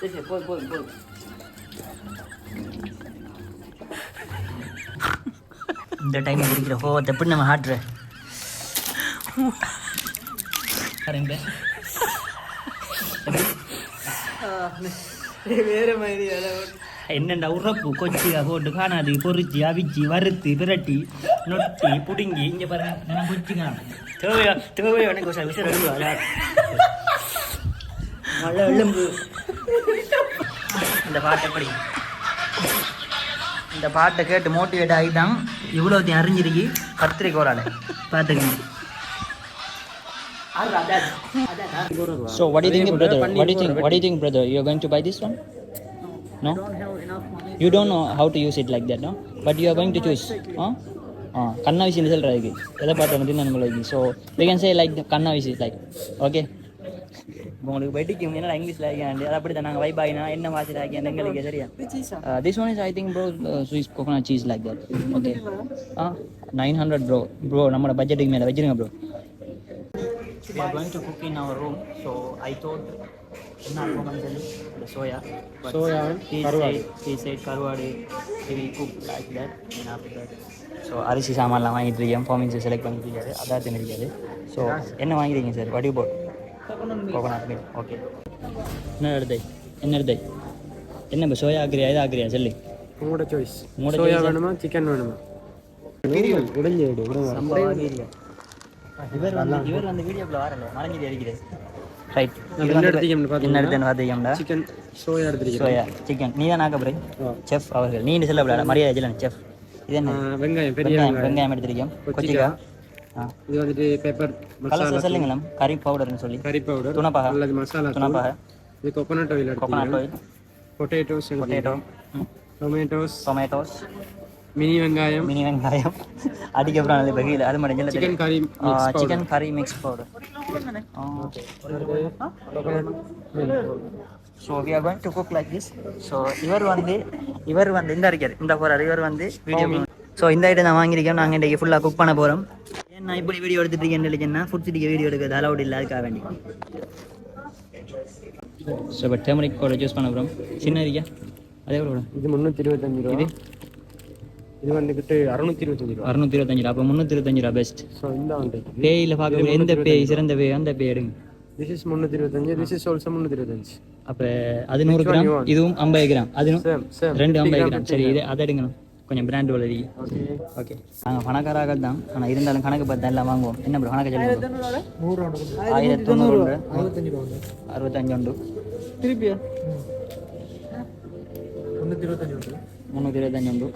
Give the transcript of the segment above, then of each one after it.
சரி சரி போதும் போதும் போதும் இந்த டைம் இருக்கிற கோவத்தை எப்படி நம்ம ஆட்டுற? வேற மாதிரி என்னண்டா உறப்பு? கொச்சியா போட்டு காணாது. பொறிச்சு அவிச்சு வறுத்து பிரட்டி நொட்டி புடுங்கி. இங்க பாருங்க நான் கொச்சிக்கலாம் தேவையா தேவையா எனக்கு எடுங்க மழை எலும்பு இந்த பாட்டை படி இந்த பாட்டை கேட்டு மோட்டிவேட் ஆகிட்டான் இவ்வளோத்தையும் அறிஞ்சிருக்கி கத்திரிக்கோளால பார்த்துக்கங்க So what do you think, brother? What do you think? What do you think, brother? You're going to buy this one? No. You don't know how to use it like that, no? But you are going to choose. Huh? ஆ கண்ணா விஷயம் சொல்கிறாரு எதை பார்த்து வந்து நம்மளுக்கு so we can say like கண்ணா விஷயம் like okay உங்களுக்கு வெட்டிக்கும் என்ன இங்கிலீஷில் ஆகியாண்டு அது அப்படி தான் நாங்கள் வைப் ஆகினா என்ன வாசில் ஆகியா எங்களுக்கு சரியா this one is I think bro ஸ்வீஸ் coconut cheese like that okay ah nine hundred bro bro நம்மளோட பட்ஜெட்டுக்கு மேலே வச்சிருங்க bro we are going to cook in our room so i thought என்ன சொல்லி the soya. But Soya he கருவாடு. said he said கருவாடு he will cook like that and after that. So அரிசி சாமான்லாம் வாங்கிட்டு இருக்கேன். ஃபார்மிங்ஸ் செலக்ட் பண்ணிட்டு இருக்காரு. அதான் இருக்காரு. ஸோ என்ன வாங்கிருக்கீங்க sir Vadivu bought coconut milk okay என்ன எடுத்தை? என்ன எடுத்தை? என்ன இப்போ சோயா ஆக்கிரியா இது ஆக்கிரியா சொல்லு. உங்களோட சாய்ஸ் உங்களோட சோயா. வேணுமா சிக்கன் வேணுமா? உடஞ்சி விடு இவர் வந்து இவர் வந்து வீடியோக்குள்ள வரல. மறைஞ்சிட்டு அடிக்கிறது ரைட் என்ன பார்த்தீங்கடா சிக்கன் சோயா எடுத்துருக்கேன் சோயா சிக்கன் நீ தான் நாக்கப்புரை செஃப் அவர்கள். நீ சொல்ல விடாத மரியாதை இல்லை செஃப் இது என்ன? வெங்காயம் பெரிய வெங்காயம் எடுத்திருக்கோம் கொச்சிக்கா. இது வந்துட்டு பெப்பர் மசாலா கலர் சொல்லுங்களேன் கறி பவுடர்னு சொல்லி. கறி பவுடர் துணப்பாக. அல்லது மசாலா. துணப்பாக. இது coconut oil coconut oil potatoes potato tomatoes tomatoes mini வெங்காயம். மினி வெங்காயம். அதுக்கப்புறம் அது பகியில் அது மட்டும் இல்லை சிக்கன் கறி சிக்கன் கறி mix powder so we are going to cook like this so இவர் வந்து இவர் வந்து இந்த இருக்கார் இந்த போகிறார் இவர் வந்து வீடியோ ஸோ இந்த ஐட்டம் நான் வாங்கியிருக்கேன். நாங்கள் இன்றைக்கி ஃபுல்லாக குக் பண்ண போகிறோம் நான் இப்படி வீடியோ எடுத்துட்டு இல்லைன்னா ஃபுட் சிட்டிக்கு வீடியோ எடுக்கிறது அலவுட் இல்லை. அதுக்காக வேண்டி. ஸோ இப்போ டெமரிக் கூட சூஸ் பண்ண போகிறோம் சின்ன இருக்கா அதே கூட இது முந்நூற்றி இருபத்தஞ்சு ரூபா. இது? இது வந்துக்கிட்டு அறுநூத்தி இருபத்தஞ்சு ரூபா. அறுநூத்தி இருபத்தஞ்சு ரூபா. அப்போ முந்நூற்றி இருபத்தஞ்சு ரூபா பெஸ்ட் ஸோ இந்த வந்து பேயில் பார்க்கக்கூடிய எந்த பேய் சிறந்த பேய் அந்த பேய் எடுங்க. திஸ் இஸ் முந்நூற்றி இருபத்தஞ்சு திஸ் இஸ் ஆல்சோ முந்நூற்றி இருபத்தஞ்சு. அப்போ அது நூறு கிராம் இதுவும் ஐம்பது கிராம் அதுவும் ரெண்டு ஐம்பது கிராம் சரி இது அதை எடுங்கணும் கொஞ்சம் பிராண்ட் வளரி ஓகே ஓகே நாங்கள் பணக்காராக தான் ஆனால் இருந்தாலும் கணக்கு பார்த்து எல்லாம் வாங்குவோம். என்ன ப்ரோ கணக்கு சொல்லுங்க நூறு ஆயிரத்தி தொண்ணூறு உண்டு அறுபத்தஞ்சு ரூபா அறுபத்தஞ்சு உண்டு. திருப்பியா? முந்நூற்றி இருபத்தஞ்சு உண்டு. முந்நூற்றி இருபத்தஞ்சு உண்டு.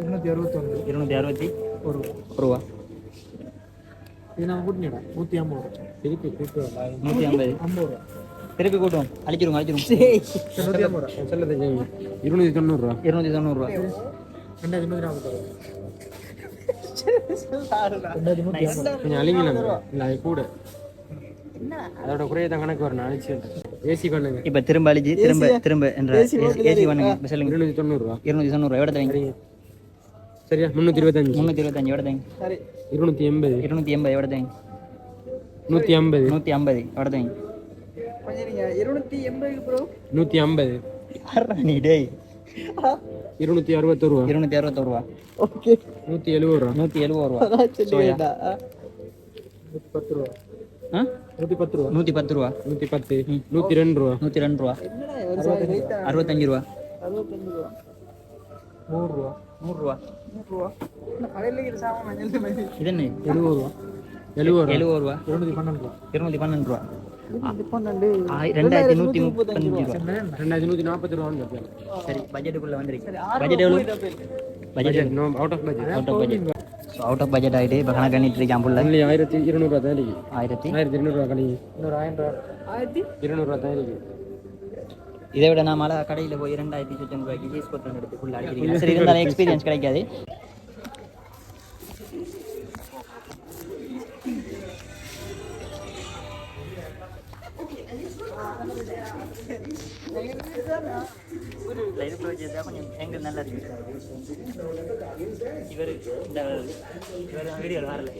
இருநூத்தி அறுபத்தொன்று இருநூற்றி அறுபத்தி. ஒரு ஒரு ரூபா. இது நம்ம கூட்டினடா நூற்றி ஐம்பது ரூபா. திருப்பி திருப்பி நூற்றி ஐம்பது. ஐம்பது ரூபா. திருப்பி ஐம்பது ரூபா சொல்லுது இருநூத்தி தொண்ணூறுரூவா. இருநூற்றி தொண்ணூறுரூவா கொஞ்சம் கூட. அதோட குறைய தான் கணக்கு வரணும் அழிச்சு ஏசி பண்ணுங்க. இப்போ திரும்ப அழிச்சு திரும்ப திரும்ப என்ற ஏசி பண்ணுங்க. இப்ப சொல்லுங்க. இருநூத்தி தொண்ணூறுரூவா இருநூற்றி தொண்ணூறுரூவா எவ்வளோ தவங்க சரியா? முந்நூற்றி இருபத்தஞ்சு. முந்நூற்றி இருபத்தஞ்சு எவ்வளோ தவங்க இருநூத்தி எண்பது. இருநூற்றி எண்பது எவ்வளோ தவங்க நூற்றி ஐம்பது. நூற்றி ஐம்பது எவ்வளோ தவங்க நூற்றி ஐம்பது. நீ டேய். இருநூத்தி அறுபத்தொரு ரூபா. இருநூற்றி அறுபத்தொரு ரூபா. நூற்றி எழுபது ரூபா. நூற்றி எழுபது ரூபா. சோயா. நூற்றி பத்து ரூபா. நூற்றி பத்து ரூபா. நூற்றி பத்து ரூபா. நூற்றி பத்து. நூற்றி ரெண்டு ரூபா. நூற்றி ரெண்டு ரூபா. அறுபத்தஞ்சு ரூபா. இது என்ன எழுபது ரூபா. எழுபது ரூபா. எழுபது ரூபா. இருநூத்தி பன்னெண்டு ரூபா. பன்னெண்டு ரெண்டாயிரத்தி நூற்றி முப்பத்தஞ்சு ரூபா ரெண்டாயிரத்தி நூற்றி நாற்பத்தி ரூபா வந்து சரி பட்ஜெட்டுக்குள்ளே வந்துருக்கு பட்ஜெட் எவ்வளோ budget no out of budget out of budget so out of budget ஆகிட்டு இப்போ கணக்கு பண்ணிட்டு இருக்கான் புள்ள. ஒன்லி ஆயிரத்தி இருநூறுவா தான் இருக்கு. ஆயிரத்தி? ஆயிரத்தி இருநூறுவா கழிங்க இன்னொரு ஆயிரம் ரூபா ஆயிரத்தி இருநூறுவா தான் இருக்கு. இதை விட நான் மழை கடையில் போய் ரெண்டாயிரத்தி சொச்சம் ரூபாய்க்கு சீஸ் கொத்தன் எடுத்து ஃபுல்லாக அடிக்கிறீங்க. சரி இருந்தாலும் எக்ஸ்பீரியன்ஸ் கிடைக்காது. கொஞ்சம் எங்கள் நல்லா இருக்கு இவர் இந்த இவர் வீடியோவில் வரல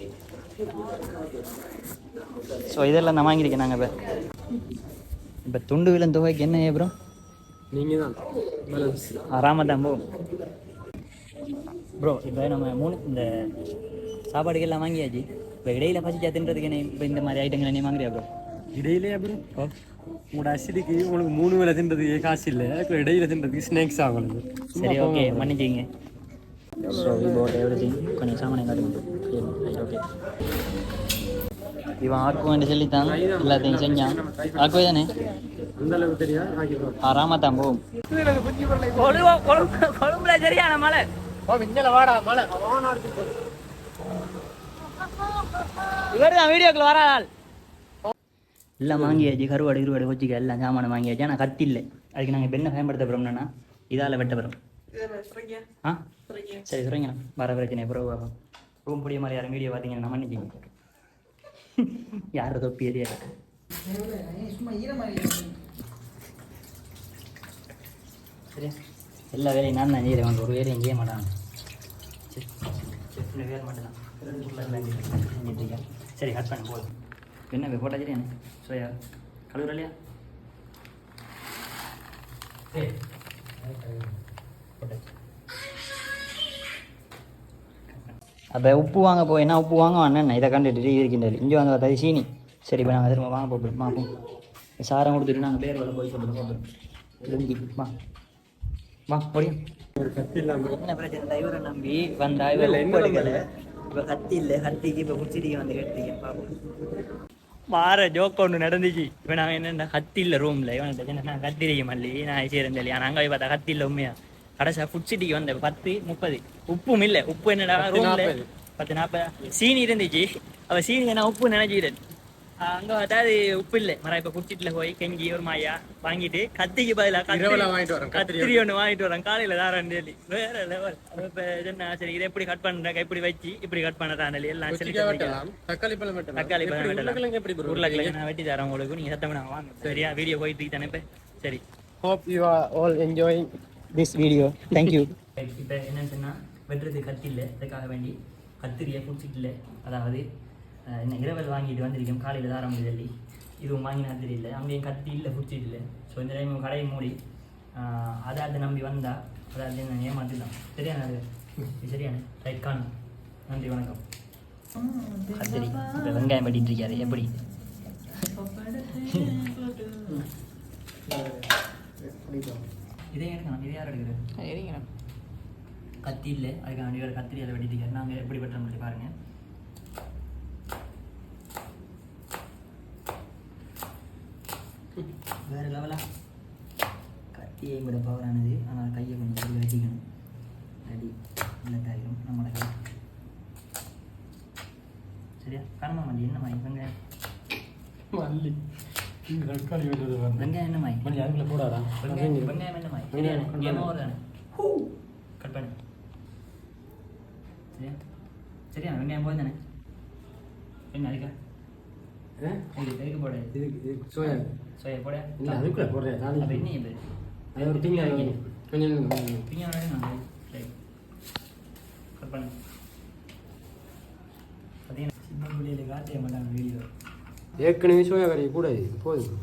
ஸோ இதெல்லாம் நான் வாங்கியிருக்கேன் நாங்கள் இப்போ. இப்போ துண்டு விலன் தொகைக்கு என்ன ப்ரோ நீங்கள் தான் ஆறாம தான் போகும் ப்ரோ இப்போ நம்ம மூணு இந்த சாப்பாடுக்கு எல்லாம் வாங்கியாச்சு. இப்போ இடையில பசிச்சா தின்றதுக்கு என்ன இப்போ இந்த மாதிரி ஐட்டங்கள் என்ன வாங்குறியா ப்ரோ இடையிலே அப்புறம் உங்களோட அசிடிக்கு உங்களுக்கு மூணு வேலை தின்றதுக்கு காசு இல்லை? இடையில தின்றதுக்கு ஸ்நாக்ஸ் ஆகணும் சரி ஓகே மன்னிச்சிங்க so we boat everything கொஞ்சம் சாமானை காட்டுங்க. ஓகே இவன் ஆக்குவேன் என்று சொல்லித்தான் எல்லாத்தையும் செஞ்சான். ஆக்குவே தானே? ஆறாம தான் போகும். கொழும்புல சரியான மழை. வாடா மழை. இவர் தான் வீடியோக்குள்ள வராள் எல்லாம் வாங்கியாச்சு கருவாடு இருவாடு வச்சுக்க எல்லாம் சாமானம் வாங்கியாச்சு ஆனால் கத்தி இல்லை. அதுக்கு நாங்கள் பெண்ணை பயன்படுத்த போகிறோம்னா இதால் வெட்ட போகிறோம் ஆ? சரி சொல்லுங்கண்ணா வர பிரச்சனை பிறகு பார்ப்போம். ரூம் புடிய மாதிரி யாரும் வீடியோ பார்த்தீங்கன்னா மன்னிச்சிங்க. யார் தொப்பி ஏரியா சரியா எல்லா வேலையும் நான் தான் செய்கிறேன் ஒரு வேலையும் செய்ய மாட்டாங்க. சரி. செஃப்னு வேலை மட்டும்தான். சரி கட் பண்ண போதும் என்ன போட்டா சரியா? சோயா கழுவுற இல்லையா? போட்டாச்சு அப்போ உப்பு வாங்க போய் என்ன உப்பு வாங்க அண்ணன் இதை கண்டுட்டு இருக்கின்றது இங்கே வந்து பார்த்தா சீனி. சரி இப்போ நாங்கள் திரும்ப வாங்க போகிறோம் பார்ப்போம் சாரம் கொடுத்துட்டு நாங்கள் பேர் வர போய் சொல்லிட்டு போகிறோம் வா. வா இல்லாம. என்ன பிரச்சனை? இவரை நம்பி வந்தா இவர் இப்போ கத்தி இல்லை கத்திக்கு இப்போ குடிச்சிட்டு வந்து கேட்டீங்க பார்ப்போம் மாற ஜோக் ஒன்று நடந்துச்சு. இப்போ நாங்கள் என்னென்ன கத்தி இல்லை ரூமில் என்ன நான் கத்திரிக்க மல்லி நான் சொல்லி ஆனால் அங்கே போய் பார்த்தா கத்தி இல்லை உண்மையா கடைசியாக ஃபுட் சிட்டிக்கு வந்தேன். பத்து முப்பது. உப்பும் இல்லை. உப்பு என்னடா ரூமில். பத்து நாற்பது. சீனி இருந்துச்சு. அவள் சீனி நான் உப்பு நினைச்சிக்கிறேன் அங்கே பார்த்தா அது உப்பு இல்லை. மரம் இப்போ குச்சிட்டில் போய் கெஞ்சி ஒரு மாயா வாங்கிட்டு கத்திக்கு வரேன், கத்திரி. ஒன்று வாங்கிட்டு வரேன். காலையில் தாரேன் சொல்லி. வேற லெவல் இப்போ என்ன சரி இதை எப்படி கட் பண்ணுறேன் இப்படி வச்சு இப்படி கட் பண்ணதான் எல்லாம் வெட்டலாம். தக்காளி பழம் வெட்டலாம். தக்காளி பழம் வெட்டலாம். எப்படி? உருளைக்கிழங்கு நான் வெட்டி தரேன் உங்களுக்கு. நீங்க சத்தம் நான் வாங்க. சரியா? வீடியோ போயிட்டு தானே இப்ப? சரி. Hope you are all enjoying this video thank you இப்போ என்னன்னு சொன்னா வெட்டுறது கத்தி இல்லை. அதுக்காக வேண்டி கத்திரியை பிடிச்சிட்டு அதாவது என்ன இரவல் வாங்கிட்டு வந்திருக்கோம் காலையில் தாரம் சொல்லி இதுவும் வாங்கின இல்லை. அங்கேயும் கத்தி இல்லை பிடிச்சிட்டு இல்லை. ஸோ இந்த டைம் கடையை மூடி அதை அதை நம்பி வந்தா அதாவது நான் ஏமாத்திடலாம். சரியான அது? சரியான ரைட் காணும் நன்றி வணக்கம். கத்திரி இப்போ வெங்காயம் வெட்டிட்டு இருக்காரு. எப்படி? இதே எடுக்கணும் இதே யார் எடுக்கிறது? கத்தி இல்லை. அதுக்காக வேண்டி கத்திரி அதை வெட்டிட்டு இருக்காரு. நாங்கள் எப்படி வெட்டுற முடியும் பாருங்க வேற லெவலா கத்தியை விட பவரானது ஆனால் கையை கொஞ்சம் இப்படி வெட்டிக்கணும் அடி இல்லட்டாயிரும் நம்மளோட கை சரியா? காரணமா மல்லி என்ன மாதிரி வெங்காயம். மல்லி. தக்காளி பாருங்க வெங்காயம் என்ன மாதிரி அதுக்குள்ள போடாதா? வெங்காயம் வெங்காயம். என்ன மாதிரி ஏமா கட் பண்ணு. சரியா? சரியா? வெங்காயம் போய் தானே? என்ன அதுக்கா? போட? சோயா. சோயா போட? இல்ல அதுக்குள்ள போடுறேன். என்ன இது? அது ஒரு திங்க கொஞ்சம் கொஞ்சம் பிரியாணி நான் கட் பண்ணு பார்த்தீங்கன்னா சின்ன பிள்ளையில காட்டிய மாட்டாங்க வீடியோ ஏற்கனவே சோயா கறி கூட இது போதும்.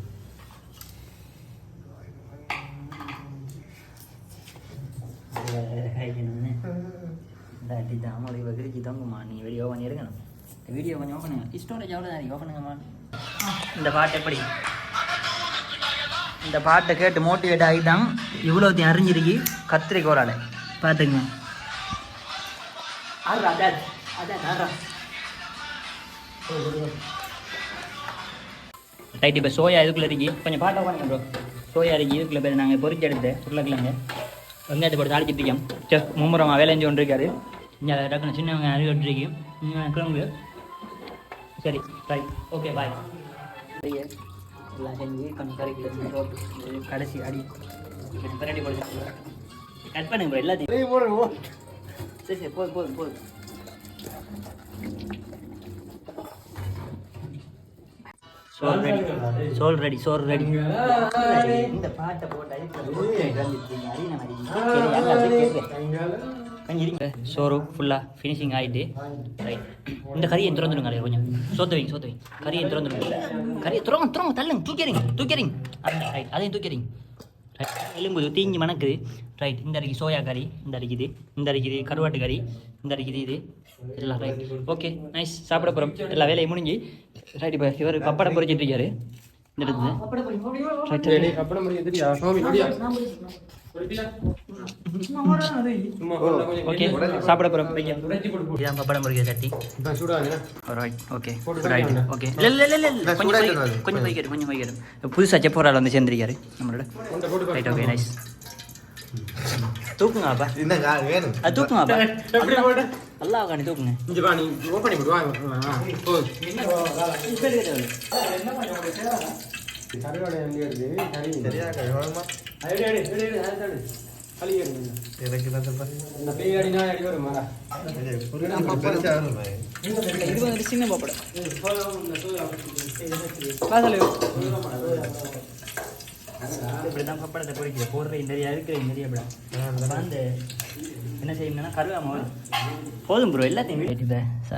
இதாட்டி தாமலை வகிரிச்சு தொங்குமா? நீ வீடியோ இருக்கணும் வீடியோ கொஞ்சம் ஓப்பன் பண்ணுங்க ஸ்டோரேஜ் எவ்வளோ தான் ஓப்பன் பண்ணுங்கம்மா. இந்த பாட்டு எப்படி? இந்த பாட்டை கேட்டு மோட்டிவேட் ஆகி தான் இவ்வளோத்தையும் அறிஞ்சிருக்கு கத்திரிக்கோலால் பார்த்துங்க ரைட் இப்போ சோயா இதுக்குள்ளே இருக்கு. கொஞ்சம் பாட்டை உட்காந்து ப்ரோ சோயா இருக்கு இதுக்குள்ளே பேர். நாங்கள் பொறிச்சு எடுத்து உருளைக்கிழங்கு வெங்காயத்தை போட்டு தாளிச்சிட்டு இருக்கோம். செஃப் மும்முரமாக வேலை செஞ்சு கொண்டு இருக்காரு இங்கே டக்குனு சின்ன வெங்காயம் அறுவட்டு கிளம்பு சரி ரைட் ஓகே பாய் எல்லாம் செஞ்சு கொஞ்சம் கறிக்குள்ள போட்டு கடைசி அடி போட்டு கட் பண்ணுங்க bro, எல்லாத்தையும் சரி சரி போதும் போதும் போதும் சோல் ரெடி சோல் ரெடி சோல் ரெடி இந்த பாட்டை போட்டு கேட்குறேன் சோறு ஃபுல்லாக ஃபினிஷிங் ஆகிட்டு ரைட் இந்த கறியை திறந்துடுங்க அலையா கொஞ்சம் சோத்த வைங்க சோத்த வைங்க கறியை திறந்துடுங்க கறியை துறங்க துறங்க தள்ளுங்க தூக்கிறீங்க தூக்கிறீங்க அந்த ரைட் அதையும் தூக்கிறீங்க ரைட் எலும்புது தீஞ்சு மணக்குது ரைட் இந்த அடிக்கு சோயா கறி இந்த அடிக்குது இந்த அடிக்குது கருவாட்டு கறி இந்த அடிக்குது இது எல்லாம் ரைட் ஓகே நைஸ் சாப்பிட போகிறோம் எல்லா வேலையும் முடிஞ்சு ரைட் இப்போ இவர் பப்படம் பொறிச்சிட்டு இருக்காரு இந்த இடத்துல ரைட் ஓகே சாப்பிட போடு இதான் பப்படம் பொறிக்கிற சட்டி இப்போ சூடாகுதுண்ணா ரைட் ஓகே போட்டு ரைட் சாப்பிடுங்க. ஓகே இல்லை இல்லை இல்லை இல்லை கொஞ்சம் போய் கொஞ்சம் போய்க்கிட்டு கொஞ்சம் போய்க்கிட்டு புதுசாக செப்போரால் வந்து சேர்ந்துருக்காரு. நம்மளோட. கொண்ட போட்டு ரைட் ஓகே நைஸ் தூக்குங்க அப்பா. வேணும் அது அப்பா. நல்லா காணி இங்க பா நீ பண்ணி என்ன? இது வந்து சின்ன பப்படம் இப்படி தான் பப்படத்தை பொறிக்கிற போடுற நிறையா இருக்கிற நிறைய படம் வந்து என்ன செய்யணும்னா கருவாம வரும் போதும் ப்ரோ எல்லாத்தையும்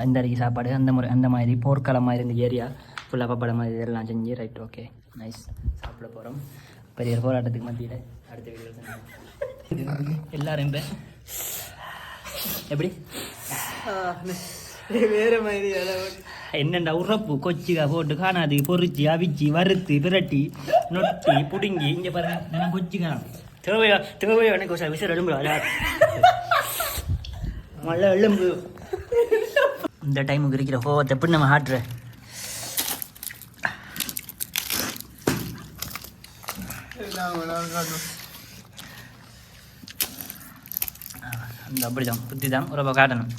இந்த அடிக்கு சாப்பாடு அந்த முறை அந்த மாதிரி போர்க்களமாக இருந்த ஏரியா ஃபுல்லாக பப்படம் மாதிரி இதெல்லாம் செஞ்சு ரைட் ஓகே நைஸ் சாப்பிட போகிறோம் பெரிய போராட்டத்துக்கு மத்தியில் அடுத்த வீடியோ எல்லாரும் எப்படி? வேற மாதிரி என்னண்டா உறப்பு கொச்சிக்கா போட்டு காணாது. பொரிச்சு அவிச்சு வறுத்து பிரட்டி நொட்டி புடுங்கி. இங்க பாருங்க நான் கொச்சிக்கா தேவையா? தேவையா? எனக்கு ஒரு விசில் எலும்பு மழை எலும்பு. இந்த டைமுக்கு இருக்கிற கோவத்தை எப்படி நம்ம ஆட்டுற. அந்த அப்படிதான் புத்தி தான் ஒரு காட்டணும்